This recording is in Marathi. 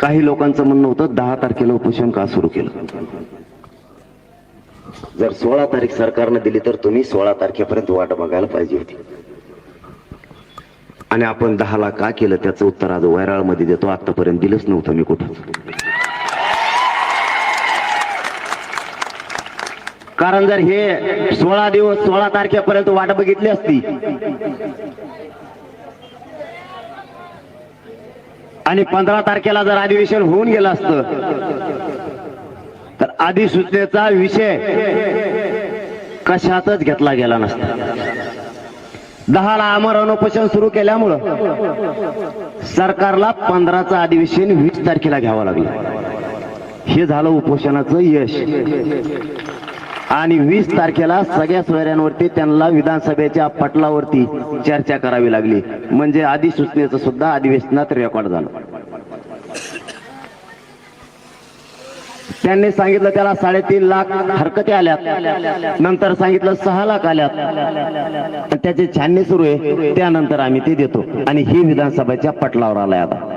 काही लोकांचं म्हणणं होतं दहा तारखेला उपोषण का सुरू केलं? जर सोळा तारीख सरकारनं दिली तर तुम्ही सोळा तारखेपर्यंत वाट बघायला पाहिजे होती. आणि आपण दहाला का केलं त्याचं उत्तर आज वैराळमध्ये देतो. आतापर्यंत दिलंच नव्हतं मी कुठं. कारण जर हे सोळा दिवस सोळा तारखेपर्यंत वाट बघितली असती आणि पंधरा तारखेला जर अधिवेशन होऊन गेलं असतं तर अधिसूचनेचा विषय कशातच घेतला गेला नसता. दहाला अमर अनुपोषण सुरू केल्यामुळं सरकारला पंधराचं अधिवेशन वीस तारखेला घ्यावं लागलं. हे झालं उपोषणाचं यश. आणि वीस तारखेला सगळ्या सोयऱ्यांवरती त्यांना विधानसभेच्या पटलावरती चर्चा करावी लागली. म्हणजे अधिसूचनेचं सुद्धा अधिवेशनात रेकॉर्ड झालं. त्यांनी सांगितलं त्याला साडेतीन लाख हरकती आल्यात. नंतर सांगितलं सहा लाख आल्यात. आणि त्याची छाननी सुरू आहे. त्यानंतर आम्ही ते देतो. आणि ही विधानसभेच्या पटलावर आलाय आता.